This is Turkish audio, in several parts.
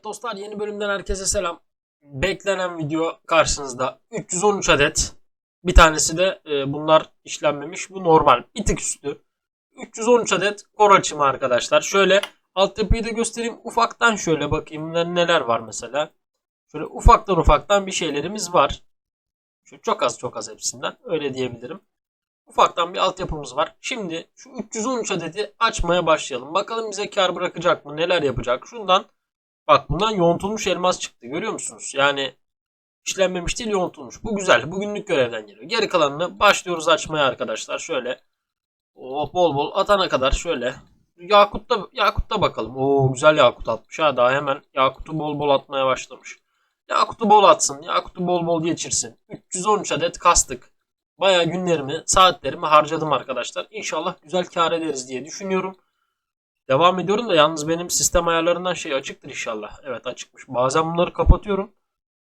Evet dostlar yeni bölümden herkese selam. Beklenen video karşınızda. 313 adet. Bir tanesi de e, bunlar işlenmemiş. Bu normal. Bir tık üstü. 313 adet kor açımı arkadaşlar. Şöyle altyapıyı da göstereyim. Ufaktan şöyle bakayım ne- neler var mesela. Şöyle ufaktan ufaktan bir şeylerimiz var. Şöyle çok az çok az hepsinden. Öyle diyebilirim. Ufaktan bir altyapımız var. Şimdi şu 313 adeti açmaya başlayalım. Bakalım bize kar bırakacak mı? Neler yapacak? Şundan Bak bundan yoğuntulmuş elmas çıktı. Görüyor musunuz? Yani işlenmemiş değil yoğuntulmuş. Bu güzel. Bugünlük görevden geliyor. Geri kalanını başlıyoruz açmaya arkadaşlar. Şöyle oh, bol bol atana kadar şöyle. Yakut'ta Yakut'ta bakalım. Oo güzel Yakut atmış ha. Daha hemen Yakut'u bol bol atmaya başlamış. Yakut'u bol atsın. Yakut'u bol bol geçirsin. 313 adet kastık. Bayağı günlerimi, saatlerimi harcadım arkadaşlar. İnşallah güzel kar ederiz diye düşünüyorum. Devam ediyorum da yalnız benim sistem ayarlarından şey açıktır inşallah. Evet açıkmış. Bazen bunları kapatıyorum.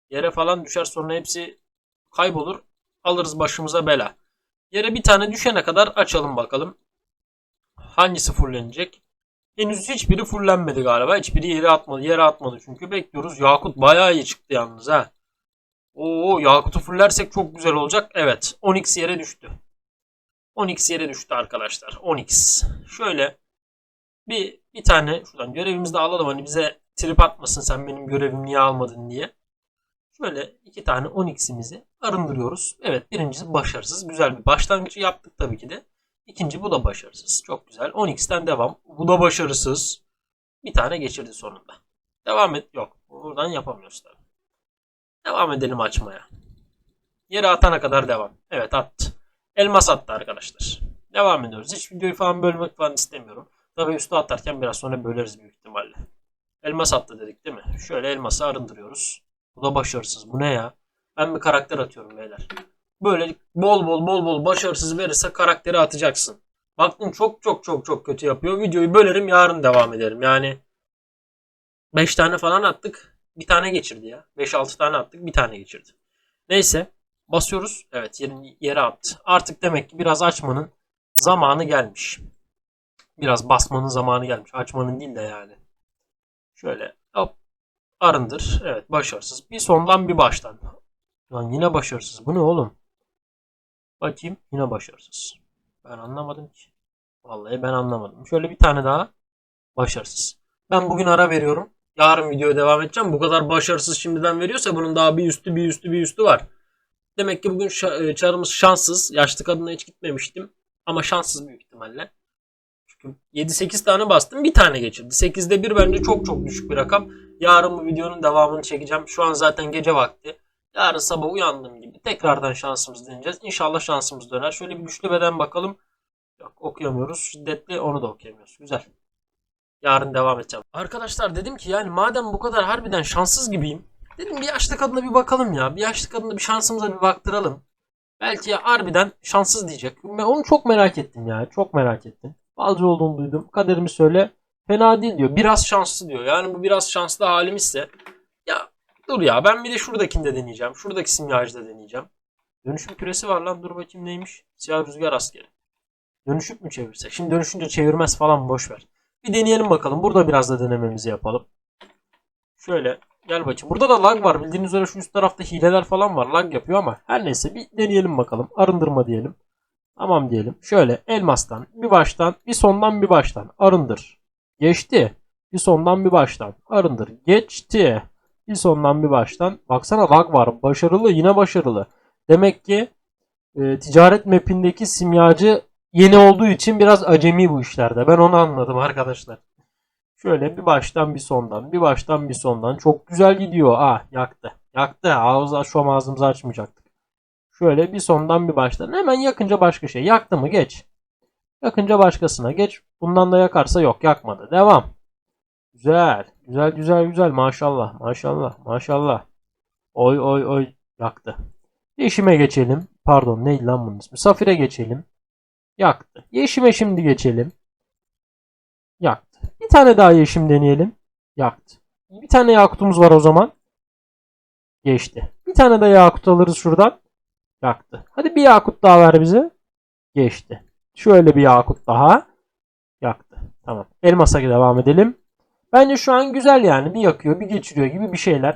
Yere falan düşer sonra hepsi kaybolur. Alırız başımıza bela. Yere bir tane düşene kadar açalım bakalım. Hangisi fullenecek? Henüz hiçbiri fullenmedi galiba. Hiçbiri yere atmadı. Yere atmadı çünkü bekliyoruz. Yakut bayağı iyi çıktı yalnız ha. Oo Yakut'u fullersek çok güzel olacak. Evet. 10x yere düştü. 10x yere düştü arkadaşlar. 10x. Şöyle bir, bir tane şuradan görevimizi de alalım. Hani bize trip atmasın sen benim görevimi niye almadın diye. Şöyle iki tane 10x'imizi arındırıyoruz. Evet birincisi başarısız. Güzel bir başlangıcı yaptık tabii ki de. İkinci bu da başarısız. Çok güzel. 10x'ten devam. Bu da başarısız. Bir tane geçirdi sonunda. Devam et. Yok. Buradan yapamıyoruz tabii. Devam edelim açmaya. Yere atana kadar devam. Evet attı. Elmas attı arkadaşlar. Devam ediyoruz. Hiç videoyu falan bölmek falan istemiyorum. Tabii üstü atarken biraz sonra böleriz büyük ihtimalle. Elmas attı dedik değil mi? Şöyle elması arındırıyoruz. Bu da başarısız. Bu ne ya? Ben bir karakter atıyorum beyler. Böyle bol bol bol bol başarısız verirse karakteri atacaksın. Baktım çok çok çok çok kötü yapıyor. Videoyu bölerim yarın devam ederim. Yani 5 tane falan attık. Bir tane geçirdi ya. 5-6 tane attık. Bir tane geçirdi. Neyse. Basıyoruz. Evet yere attı. Artık demek ki biraz açmanın zamanı gelmiş. Biraz basmanın zamanı gelmiş. Açmanın değil de yani. Şöyle hop arındır. Evet başarısız. Bir sondan bir baştan. Lan yine başarısız. Bu ne oğlum? Bakayım yine başarısız. Ben anlamadım ki. Vallahi ben anlamadım. Şöyle bir tane daha başarısız. Ben bugün ara veriyorum. Yarın videoya devam edeceğim. Bu kadar başarısız şimdiden veriyorsa bunun daha bir üstü bir üstü bir üstü var. Demek ki bugün e, çarımız şanssız. Yaşlı kadına hiç gitmemiştim. Ama şanssız büyük ihtimalle. Çünkü 7-8 tane bastım bir tane geçirdi. 8'de 1 bence çok çok düşük bir rakam. Yarın bu videonun devamını çekeceğim. Şu an zaten gece vakti. Yarın sabah uyandığım gibi tekrardan şansımız deneyeceğiz. İnşallah şansımız döner. Şöyle bir güçlü beden bakalım. Yok okuyamıyoruz. Şiddetli onu da okuyamıyoruz. Güzel. Yarın devam edeceğim. Arkadaşlar dedim ki yani madem bu kadar harbiden şanssız gibiyim. Dedim bir yaşlı kadına bir bakalım ya. Bir yaşlı kadına bir şansımıza bir baktıralım. Belki ya harbiden şanssız diyecek. Ben onu çok merak ettim ya. Çok merak ettim. Balcı olduğunu duydum. Kaderimi söyle. Fena değil diyor. Biraz şanslı diyor. Yani bu biraz şanslı halimizse. Ya dur ya ben bir de şuradakini de deneyeceğim. Şuradaki simyacı da deneyeceğim. Dönüşüm küresi var lan. Dur bakayım neymiş. Siyah rüzgar askeri. Dönüşüp mü çevirse? Şimdi dönüşünce çevirmez falan boş ver. Bir deneyelim bakalım. Burada biraz da denememizi yapalım. Şöyle gel bakayım. Burada da lag var. Bildiğiniz üzere şu üst tarafta hileler falan var. Lag yapıyor ama her neyse bir deneyelim bakalım. Arındırma diyelim. Tamam diyelim. Şöyle elmastan bir baştan bir sondan bir baştan arındır. Geçti. Bir sondan bir baştan arındır. Geçti. Bir sondan bir baştan. Baksana lag var. Başarılı yine başarılı. Demek ki e, ticaret mapindeki simyacı yeni olduğu için biraz acemi bu işlerde. Ben onu anladım arkadaşlar. Şöyle bir baştan bir sondan, bir baştan bir sondan. Çok güzel gidiyor. Ah yaktı. Yaktı. Ağzı şu an ağzımızı açmayacaktık. Şöyle bir sondan bir baştan. Hemen yakınca başka şey. Yaktı mı geç. Yakınca başkasına geç. Bundan da yakarsa yok yakmadı. Devam. Güzel. Güzel güzel güzel. Maşallah. Maşallah. Maşallah. Oy oy oy. Yaktı. Yeşime geçelim. Pardon neydi lan bunun ismi? Safire geçelim. Yaktı. Yeşime şimdi geçelim. Yaktı. Bir tane daha yeşim deneyelim. Yaktı. Bir tane yakutumuz var o zaman. Geçti. Bir tane de yakut alırız şuradan. Yaktı. Hadi bir yakut daha ver bize. Geçti. Şöyle bir yakut daha. Yaktı. Tamam. Elmasa devam edelim. Bence şu an güzel yani. Bir yakıyor, bir geçiriyor gibi bir şeyler.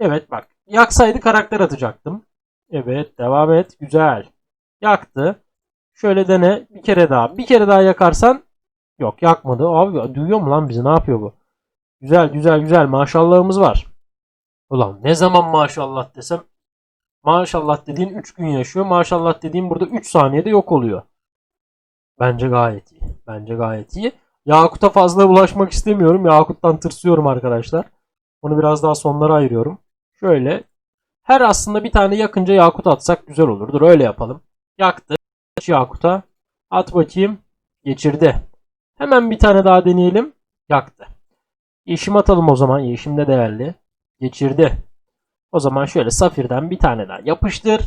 Evet bak. Yaksaydı karakter atacaktım. Evet devam et. Güzel. Yaktı. Şöyle dene. Bir kere daha. Bir kere daha yakarsan yok yakmadı. Abi duyuyor mu lan bizi? Ne yapıyor bu? Güzel güzel güzel. Maşallahımız var. Ulan ne zaman maşallah desem maşallah dediğin 3 gün yaşıyor. Maşallah dediğin burada 3 saniyede yok oluyor. Bence gayet iyi. Bence gayet iyi. Yakut'a fazla bulaşmak istemiyorum. Yakut'tan tırsıyorum arkadaşlar. Onu biraz daha sonlara ayırıyorum. Şöyle. Her aslında bir tane yakınca Yakut atsak güzel olur. Dur öyle yapalım. Yaktı. Yakut'a. At bakayım. Geçirdi. Hemen bir tane daha deneyelim. Yaktı. Yeşim atalım o zaman. Yeşim de değerli. Geçirdi. O zaman şöyle Safir'den bir tane daha yapıştır.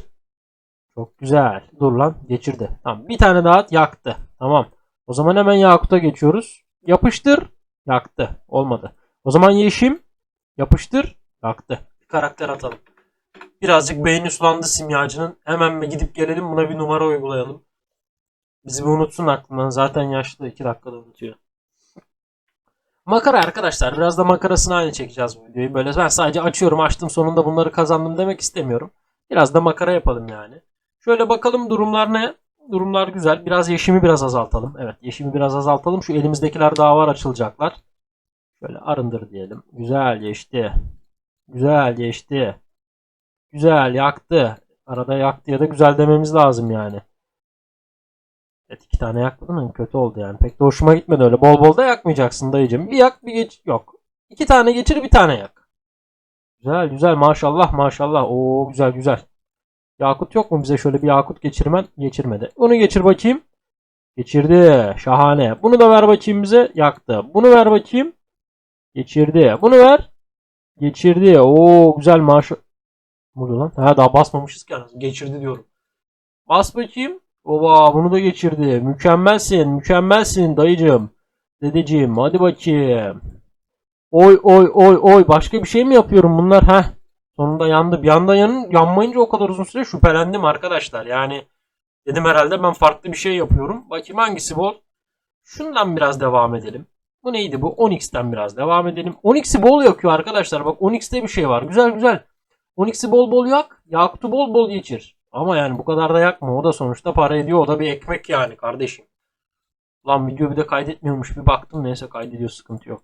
Çok güzel. Dur lan. Geçirdi. Tamam. Bir tane daha. Yaktı. Tamam. O zaman hemen Yakut'a geçiyoruz. Yapıştır. Yaktı. Olmadı. O zaman Yeşim. Yapıştır. Yaktı. Bir karakter atalım. Birazcık beyni sulandı simyacının. Hemen bir gidip gelelim buna bir numara uygulayalım. Bizi bir unutsun aklından. Zaten yaşlı. 2 dakikada unutuyor. Makara arkadaşlar. Biraz da makarasını aynı çekeceğiz bu videoyu. Böyle ben sadece açıyorum açtım sonunda bunları kazandım demek istemiyorum. Biraz da makara yapalım yani. Şöyle bakalım durumlar ne? Durumlar güzel. Biraz yeşimi biraz azaltalım. Evet yeşimi biraz azaltalım. Şu elimizdekiler daha var açılacaklar. Şöyle arındır diyelim. Güzel geçti. Güzel geçti. Güzel yaktı. Arada yaktı ya da güzel dememiz lazım yani. Evet iki tane yakmadın mı? Kötü oldu yani. Pek de hoşuma gitmedi öyle. Bol bol da yakmayacaksın dayıcım. Bir yak bir geç. Yok. İki tane geçir bir tane yak. Güzel güzel maşallah maşallah. Oo güzel güzel. Yakut yok mu bize şöyle bir yakut geçirmen? Geçirmedi. Bunu geçir bakayım. Geçirdi. Şahane. Bunu da ver bakayım bize. Yaktı. Bunu ver bakayım. Geçirdi. Bunu ver. Geçirdi. Oo güzel maaş. Ne lan? Ha daha basmamışız ki. Geçirdi diyorum. Bas bakayım. Oba bunu da geçirdi. Mükemmelsin. Mükemmelsin dayıcım. Dedeciğim hadi bakayım. Oy oy oy oy. Başka bir şey mi yapıyorum bunlar? Heh. Sonunda yandı. Bir anda yanın, yanmayınca o kadar uzun süre şüphelendim arkadaşlar. Yani dedim herhalde ben farklı bir şey yapıyorum. Bakayım hangisi bol? Şundan biraz devam edelim. Bu neydi bu? Onyx'ten biraz devam edelim. Onyx'i bol yakıyor arkadaşlar. Bak Onyx'te bir şey var. Güzel güzel. Onyx'i bol bol yak. Yakut'u bol bol geçir. Ama yani bu kadar da yakma. O da sonuçta para ediyor. O da bir ekmek yani kardeşim. Lan video bir de kaydetmiyormuş. Bir baktım neyse kaydediyor sıkıntı yok.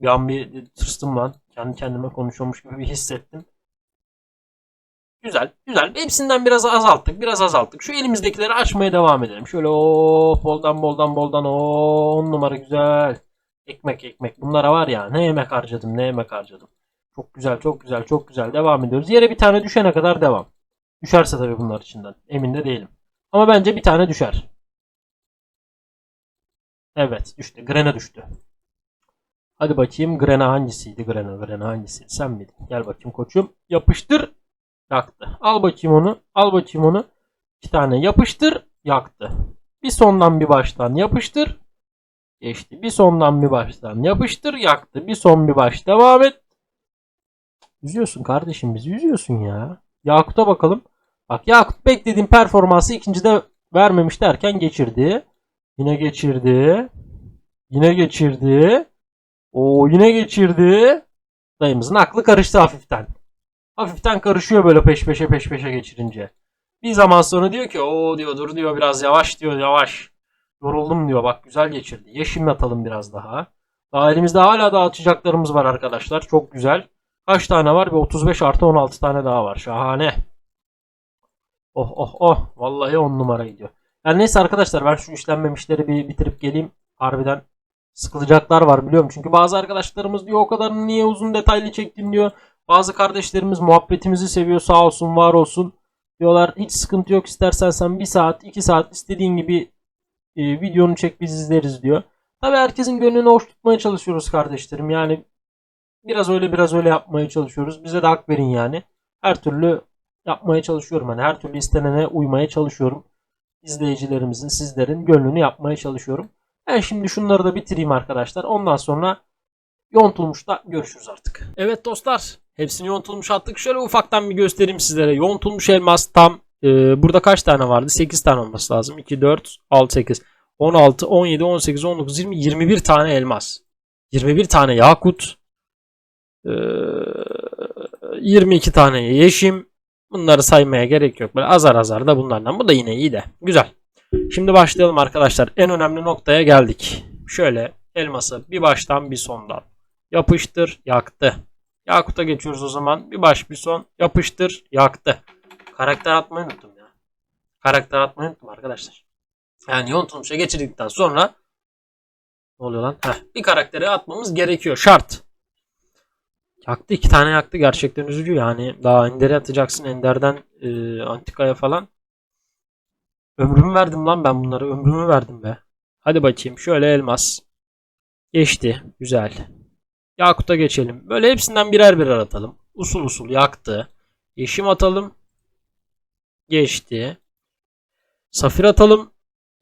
Bir an bir tırstım lan. Kendi kendime konuşuyormuş gibi bir hissettim. Güzel, güzel. Hepsinden biraz azalttık, biraz azalttık. Şu elimizdekileri açmaya devam edelim. Şöyle o boldan boldan boldan o on numara güzel. Ekmek ekmek. Bunlara var ya ne yemek harcadım, ne yemek harcadım. Çok güzel, çok güzel, çok güzel. Devam ediyoruz. Yere bir tane düşene kadar devam. Düşerse tabii bunlar içinden. Emin de değilim. Ama bence bir tane düşer. Evet düştü. Grene düştü. Hadi bakayım Grena hangisiydi? Grena, Grena hangisiydi? Sen miydin? Gel bakayım koçum. Yapıştır. Yaktı. Al bakayım onu. Al bakayım onu. İki tane yapıştır. Yaktı. Bir sondan bir baştan yapıştır. Geçti. Bir sondan bir baştan yapıştır. Yaktı. Bir son bir baş. Devam et. Yüzüyorsun kardeşim bizi yüzüyorsun ya. Yakut'a bakalım. Bak Yakut beklediğim performansı ikincide vermemiş derken geçirdi. Yine geçirdi. Yine geçirdi. O yine geçirdi. Dayımızın aklı karıştı hafiften. Hafiften karışıyor böyle peş peşe peş peşe geçirince. Bir zaman sonra diyor ki o diyor dur diyor biraz yavaş diyor yavaş. Yoruldum diyor bak güzel geçirdi. Yeşim atalım biraz daha. Daha elimizde hala daha açacaklarımız var arkadaşlar. Çok güzel. Kaç tane var? Bir 35 artı 16 tane daha var. Şahane. Oh oh oh. Vallahi 10 numara gidiyor. Yani neyse arkadaşlar ben şu işlenmemişleri bir bitirip geleyim. Harbiden sıkılacaklar var biliyorum. Çünkü bazı arkadaşlarımız diyor o kadar niye uzun detaylı çektin diyor. Bazı kardeşlerimiz muhabbetimizi seviyor sağ olsun var olsun. Diyorlar hiç sıkıntı yok istersen sen 1 saat 2 saat istediğin gibi e, videonu çek biz izleriz diyor. Tabi herkesin gönlünü hoş tutmaya çalışıyoruz kardeşlerim. Yani biraz öyle biraz öyle yapmaya çalışıyoruz. Bize de hak verin yani. Her türlü yapmaya çalışıyorum. Hani her türlü istenene uymaya çalışıyorum. İzleyicilerimizin, sizlerin gönlünü yapmaya çalışıyorum. Ben şimdi şunları da bitireyim arkadaşlar. Ondan sonra yontulmuşta görüşürüz artık. Evet dostlar. Hepsini yontulmuş attık. Şöyle ufaktan bir göstereyim sizlere. Yontulmuş elmas tam e, burada kaç tane vardı? 8 tane olması lazım. 2, 4, 6, 8, 16, 17, 18, 19, 20, 21 tane elmas. 21 tane yakut. Ee, 22 tane yeşim. Bunları saymaya gerek yok. Böyle azar azar da bunlardan. Bu da yine iyi de. Güzel. Şimdi başlayalım arkadaşlar. En önemli noktaya geldik. Şöyle elması bir baştan bir sondan. Yapıştır, yaktı. Yakut'a geçiyoruz o zaman. Bir baş bir son. Yapıştır, yaktı. Karakter atmayı unuttum ya. Karakter atmayı unuttum arkadaşlar. Yani yontulmuşa geçirdikten sonra ne oluyor lan? Heh, bir karakteri atmamız gerekiyor. Şart. Yaktı. iki tane yaktı. Gerçekten üzücü yani. Daha Ender'e atacaksın. Ender'den e, Antika'ya falan. Ömrümü verdim lan ben bunları. Ömrümü verdim be. Hadi bakayım. Şöyle elmas. Geçti. Güzel. Yakut'a geçelim. Böyle hepsinden birer birer atalım. Usul usul yaktı. Yeşim atalım. Geçti. Safir atalım.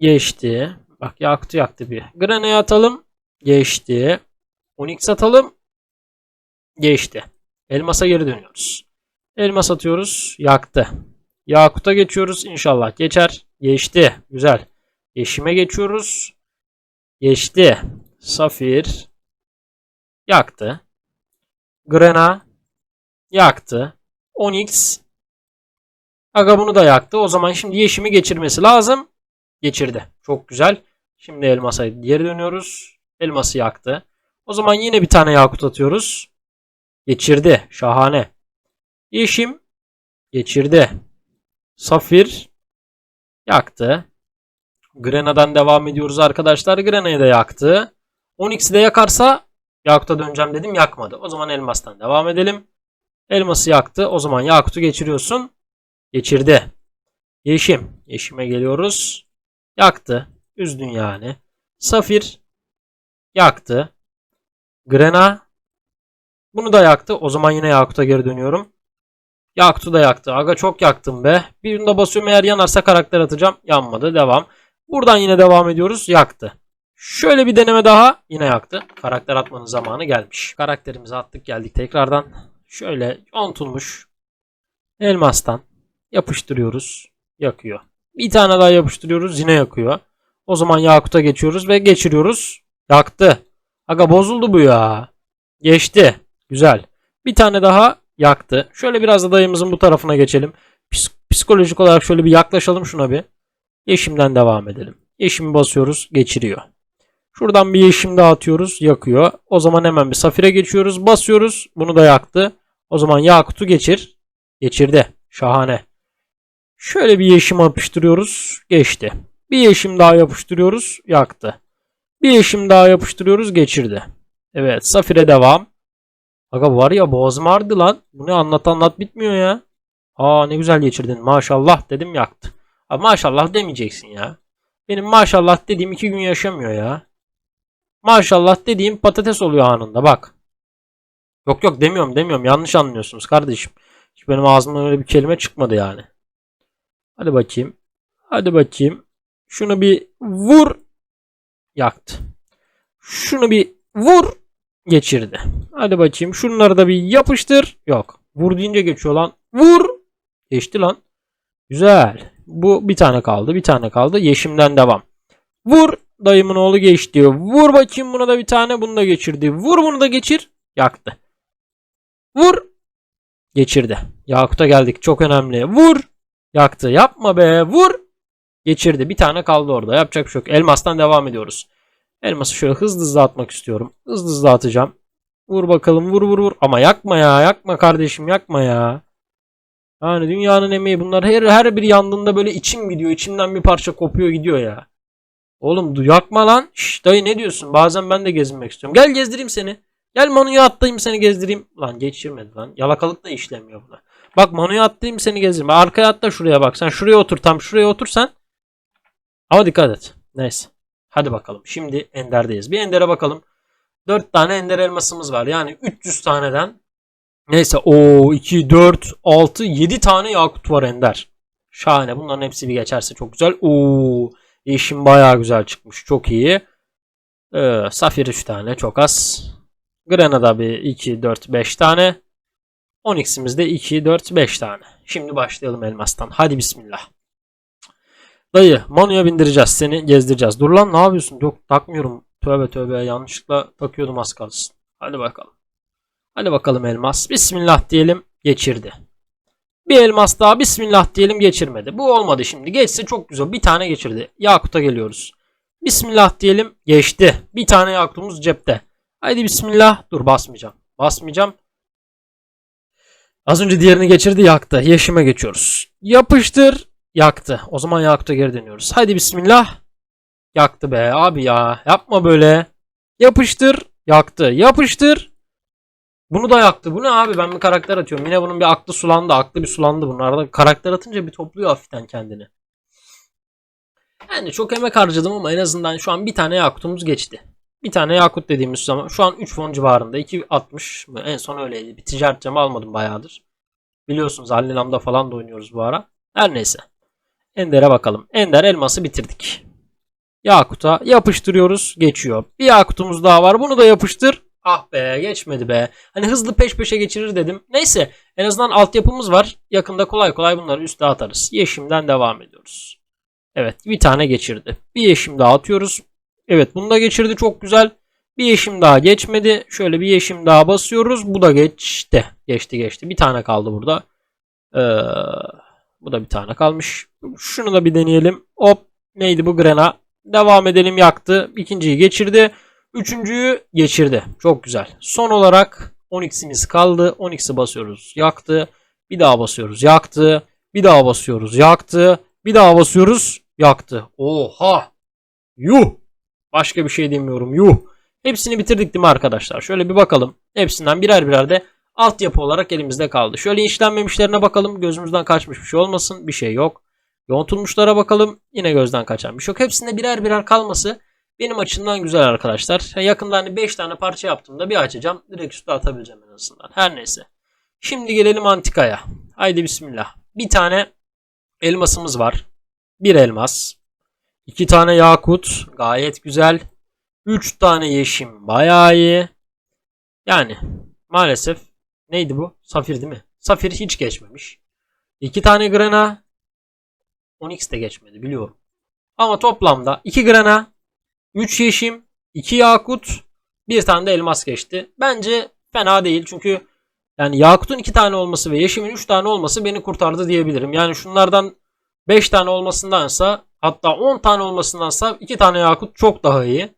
Geçti. Bak yaktı yaktı bir. Grana'ya atalım. Geçti. Onyx atalım. Geçti. Elmas'a geri dönüyoruz. Elmas atıyoruz. Yaktı. Yakut'a geçiyoruz. İnşallah geçer. Geçti. Güzel. Yeşime geçiyoruz. Geçti. Safir. Yaktı. Grena. Yaktı. Onyx. Aga bunu da yaktı. O zaman şimdi yeşimi geçirmesi lazım. Geçirdi. Çok güzel. Şimdi elmasa geri dönüyoruz. Elması yaktı. O zaman yine bir tane yakut atıyoruz. Geçirdi. Şahane. Yeşim. Geçirdi. Safir. Yaktı. Grena'dan devam ediyoruz arkadaşlar. Grena'yı da yaktı. Onyx'i de yakarsa Yakut'a döneceğim dedim yakmadı. O zaman elmastan devam edelim. Elması yaktı. O zaman Yakut'u geçiriyorsun. Geçirdi. Yeşim. Yeşime geliyoruz. Yaktı. Üzdün yani. Safir. Yaktı. Grena. Bunu da yaktı. O zaman yine Yakut'a geri dönüyorum. Yakut'u da yaktı. Aga çok yaktım be. Bir de basıyorum eğer yanarsa karakter atacağım. Yanmadı. Devam. Buradan yine devam ediyoruz. Yaktı. Şöyle bir deneme daha. Yine yaktı. Karakter atmanın zamanı gelmiş. Karakterimizi attık geldik tekrardan. Şöyle yontulmuş. Elmastan yapıştırıyoruz. Yakıyor. Bir tane daha yapıştırıyoruz. Yine yakıyor. O zaman Yakut'a geçiyoruz ve geçiriyoruz. Yaktı. Aga bozuldu bu ya. Geçti. Güzel. Bir tane daha yaktı. Şöyle biraz da dayımızın bu tarafına geçelim. Psik- psikolojik olarak şöyle bir yaklaşalım şuna bir. Yeşimden devam edelim. Yeşimi basıyoruz. Geçiriyor. Şuradan bir yeşim daha atıyoruz. Yakıyor. O zaman hemen bir safire geçiyoruz. Basıyoruz. Bunu da yaktı. O zaman Yakut'u geçir. Geçirdi. Şahane. Şöyle bir yeşim yapıştırıyoruz. Geçti. Bir yeşim daha yapıştırıyoruz. Yaktı. Bir yeşim daha yapıştırıyoruz. Geçirdi. Evet. Safire devam. Aga var ya boğazım ağrıdı lan. Bu ne anlat anlat bitmiyor ya. Aa ne güzel geçirdin. Maşallah dedim yaktı. Abi maşallah demeyeceksin ya. Benim maşallah dediğim iki gün yaşamıyor ya. Maşallah dediğim patates oluyor anında bak. Yok yok demiyorum demiyorum yanlış anlıyorsunuz kardeşim. Hiç benim ağzımdan öyle bir kelime çıkmadı yani. Hadi bakayım. Hadi bakayım. Şunu bir vur. Yaktı. Şunu bir vur. Geçirdi. Hadi bakayım. Şunları da bir yapıştır. Yok. Vur deyince geçiyor lan. Vur. Geçti lan. Güzel. Bu bir tane kaldı. Bir tane kaldı. Yeşimden devam. Vur. Dayımın oğlu geçti. Vur bakayım buna da bir tane. Bunu da geçirdi. Vur bunu da geçir. Yaktı. Vur. Geçirdi. Yakut'a geldik. Çok önemli. Vur. Yaktı. Yapma be. Vur. Geçirdi. Bir tane kaldı orada. Yapacak bir şey yok. Elmastan devam ediyoruz. Elması şöyle hızlı hızlı atmak istiyorum. Hızlı hızlı atacağım. Vur bakalım. Vur vur vur. Ama yakma ya. Yakma kardeşim. Yakma ya. Yani dünyanın emeği bunlar her her bir yandığında böyle içim gidiyor. İçimden bir parça kopuyor gidiyor ya. Oğlum yakma lan. Şş, dayı ne diyorsun? Bazen ben de gezinmek istiyorum. Gel gezdireyim seni. Gel Manu'ya atlayayım seni gezdireyim. Lan geçirmedi lan. Yalakalık da işlemiyor buna. Bak Manu'ya atlayayım seni gezdireyim. Arkaya atla şuraya bak. Sen şuraya otur. Tam şuraya otur sen. Ama dikkat et. Neyse. Hadi bakalım. Şimdi Ender'deyiz. Bir Ender'e bakalım. 4 tane Ender elmasımız var. Yani 300 taneden Neyse o 2, 4, 6, 7 tane yakut var Ender. Şahane. Bunların hepsi bir geçerse çok güzel. Oo, yeşim bayağı güzel çıkmış. Çok iyi. Ee, Safir 3 tane çok az. Granada bir 2, 4, 5 tane. Onyx'imiz de 2, 4, 5 tane. Şimdi başlayalım elmastan. Hadi bismillah. Dayı Manu'ya bindireceğiz. Seni gezdireceğiz. Dur lan ne yapıyorsun? Yok takmıyorum. Tövbe tövbe yanlışlıkla takıyordum az kalsın. Hadi bakalım. Hadi bakalım elmas. Bismillah diyelim. Geçirdi. Bir elmas daha bismillah diyelim geçirmedi. Bu olmadı şimdi. Geçse çok güzel. Bir tane geçirdi. Yakut'a geliyoruz. Bismillah diyelim. Geçti. Bir tane Yakut'umuz cepte. Haydi bismillah. Dur basmayacağım. Basmayacağım. Az önce diğerini geçirdi yaktı. Yeşime geçiyoruz. Yapıştır. Yaktı. O zaman Yakut'a geri dönüyoruz. Haydi bismillah. Yaktı be abi ya. Yapma böyle. Yapıştır. Yaktı. Yapıştır. Bunu da yaktı. Bu ne abi? Ben bir karakter atıyorum. Yine bunun bir aklı sulandı. Aklı bir sulandı bunlarda. Karakter atınca bir topluyor hafiften kendini. Yani çok emek harcadım ama en azından şu an bir tane yakutumuz geçti. Bir tane yakut dediğimiz zaman şu an 3 fon civarında. 2.60 mı? En son öyleydi. Bir ticaret camı almadım bayağıdır. Biliyorsunuz Alnilam'da falan da oynuyoruz bu ara. Her neyse. Ender'e bakalım. Ender elması bitirdik. Yakut'a yapıştırıyoruz. Geçiyor. Bir Yakut'umuz daha var. Bunu da yapıştır. Ah be geçmedi be. Hani hızlı peş peşe geçirir dedim. Neyse en azından altyapımız var. Yakında kolay kolay bunları üste atarız. Yeşimden devam ediyoruz. Evet bir tane geçirdi. Bir yeşim daha atıyoruz. Evet bunu da geçirdi çok güzel. Bir yeşim daha geçmedi. Şöyle bir yeşim daha basıyoruz. Bu da geçti. Geçti geçti. Bir tane kaldı burada. Ee, bu da bir tane kalmış. Şunu da bir deneyelim. Hop neydi bu grena? Devam edelim yaktı. İkinciyi geçirdi. Üçüncüyü geçirdi. Çok güzel. Son olarak 10x'imiz kaldı. 10x'i basıyoruz. Yaktı. Bir daha basıyoruz. Yaktı. Bir daha basıyoruz. Yaktı. Bir daha basıyoruz. Yaktı. Oha. Yuh. Başka bir şey demiyorum. Yuh. Hepsini bitirdik değil mi arkadaşlar? Şöyle bir bakalım. Hepsinden birer birer de altyapı olarak elimizde kaldı. Şöyle işlenmemişlerine bakalım. Gözümüzden kaçmış bir şey olmasın. Bir şey yok. Yontulmuşlara bakalım. Yine gözden kaçan bir şey yok. Hepsinde birer birer kalması benim açımdan güzel arkadaşlar. Yakında hani 5 tane parça yaptığımda bir açacağım. Direkt üstüne atabileceğim en azından. Her neyse. Şimdi gelelim antikaya. Haydi bismillah. Bir tane elmasımız var. Bir elmas. iki tane yakut. Gayet güzel. Üç tane yeşim. Bayağı iyi. Yani maalesef neydi bu? Safir değil mi? Safir hiç geçmemiş. İki tane grana. 10x de geçmedi biliyorum. Ama toplamda 2 grana 3 yeşim, 2 yakut, bir tane de elmas geçti. Bence fena değil çünkü yani yakutun 2 tane olması ve yeşimin 3 tane olması beni kurtardı diyebilirim. Yani şunlardan 5 tane olmasındansa hatta 10 tane olmasındansa 2 tane yakut çok daha iyi.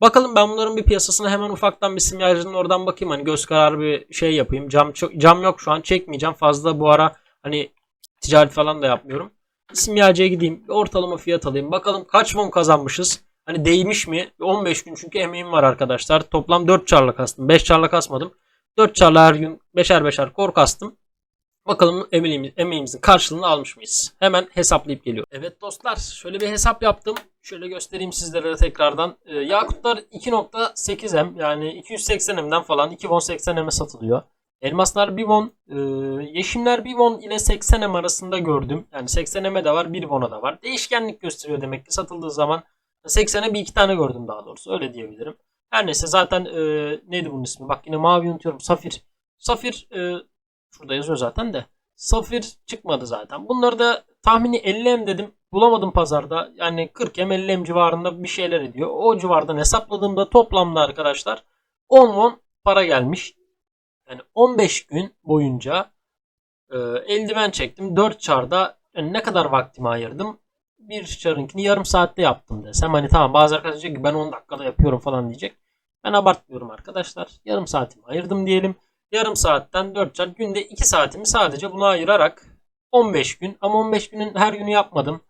Bakalım ben bunların bir piyasasına hemen ufaktan bir simyacının oradan bakayım. Hani göz kararı bir şey yapayım. Cam, cam yok şu an çekmeyeceğim. Fazla bu ara hani ticaret falan da yapmıyorum. Simyacıya gideyim. Bir ortalama fiyat alayım. Bakalım kaç won kazanmışız. Hani değmiş mi? 15 gün çünkü emeğim var arkadaşlar. Toplam 4 çarla kastım. 5 çarla kasmadım. 4 çarla her gün 5'er 5'er kor kastım. Bakalım emeğimiz, emeğimizin karşılığını almış mıyız? Hemen hesaplayıp geliyor. Evet dostlar şöyle bir hesap yaptım. Şöyle göstereyim sizlere tekrardan. Ee, Yakutlar 2.8M yani 280M'den falan 2 won 80M'e satılıyor. Elmaslar 1 won, e, yeşimler 1 won ile 80M arasında gördüm. Yani 80M'e de var 1 won'a da var. Değişkenlik gösteriyor demek ki satıldığı zaman 80'e bir iki tane gördüm daha doğrusu. Öyle diyebilirim. Her neyse zaten e, neydi bunun ismi? Bak yine mavi unutuyorum. Safir. Safir e, şurada yazıyor zaten de. Safir çıkmadı zaten. Bunları da tahmini 50M dedim. Bulamadım pazarda. Yani 40M 50M civarında bir şeyler ediyor. O civardan hesapladığımda toplamda arkadaşlar 10 won para gelmiş. Yani 15 gün boyunca e, eldiven çektim. 4 çarda yani ne kadar vaktimi ayırdım? bir çarınkini yarım saatte yaptım desem hani tamam bazı arkadaşlar diyecek ki ben 10 dakikada yapıyorum falan diyecek. Ben abartmıyorum arkadaşlar. Yarım saatimi ayırdım diyelim. Yarım saatten 4 çar günde 2 saatimi sadece buna ayırarak 15 gün ama 15 günün her günü yapmadım.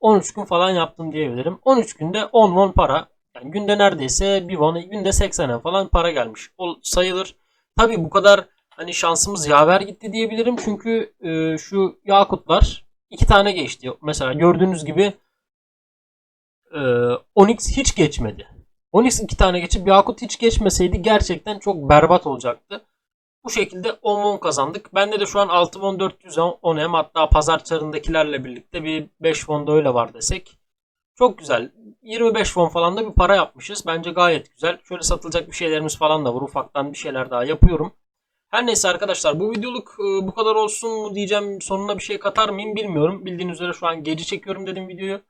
13 gün falan yaptım diyebilirim. 13 günde 10 won para. Yani günde neredeyse bir won, günde 80 falan para gelmiş. O sayılır. Tabi bu kadar hani şansımız yaver gitti diyebilirim. Çünkü e, şu yakutlar iki tane geçti. Mesela gördüğünüz gibi e, Onyx hiç geçmedi. Onyx iki tane geçip Yakut hiç geçmeseydi gerçekten çok berbat olacaktı. Bu şekilde 10 won kazandık. Bende de şu an 6 won 410 hem hatta pazar çarındakilerle birlikte bir 5 won da öyle var desek. Çok güzel. 25 won falan da bir para yapmışız. Bence gayet güzel. Şöyle satılacak bir şeylerimiz falan da var. Ufaktan bir şeyler daha yapıyorum. Her neyse arkadaşlar bu videoluk e, bu kadar olsun mu diyeceğim sonuna bir şey katar mıyım bilmiyorum. Bildiğiniz üzere şu an gece çekiyorum dedim videoyu.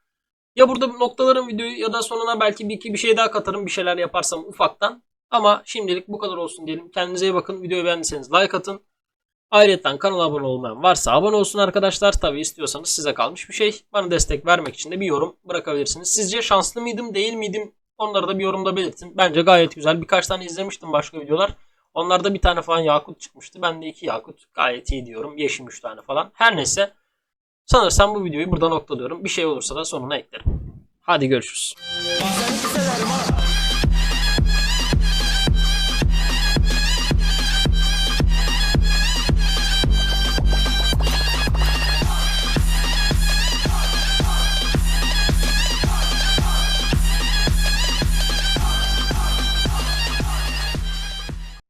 Ya burada noktalarım videoyu ya da sonuna belki bir iki bir şey daha katarım bir şeyler yaparsam ufaktan. Ama şimdilik bu kadar olsun diyelim. Kendinize iyi bakın. Videoyu beğendiyseniz like atın. Ayrıca kanala abone olmayan varsa abone olsun arkadaşlar. Tabi istiyorsanız size kalmış bir şey. Bana destek vermek için de bir yorum bırakabilirsiniz. Sizce şanslı mıydım değil miydim? Onları da bir yorumda belirtin. Bence gayet güzel. Birkaç tane izlemiştim başka videolar. Onlarda bir tane falan Yakut çıkmıştı. Ben de iki Yakut. Gayet iyi diyorum. Yeşim 3 tane falan. Her neyse. Sanırsam bu videoyu burada noktalıyorum. Bir şey olursa da sonuna eklerim. Hadi görüşürüz.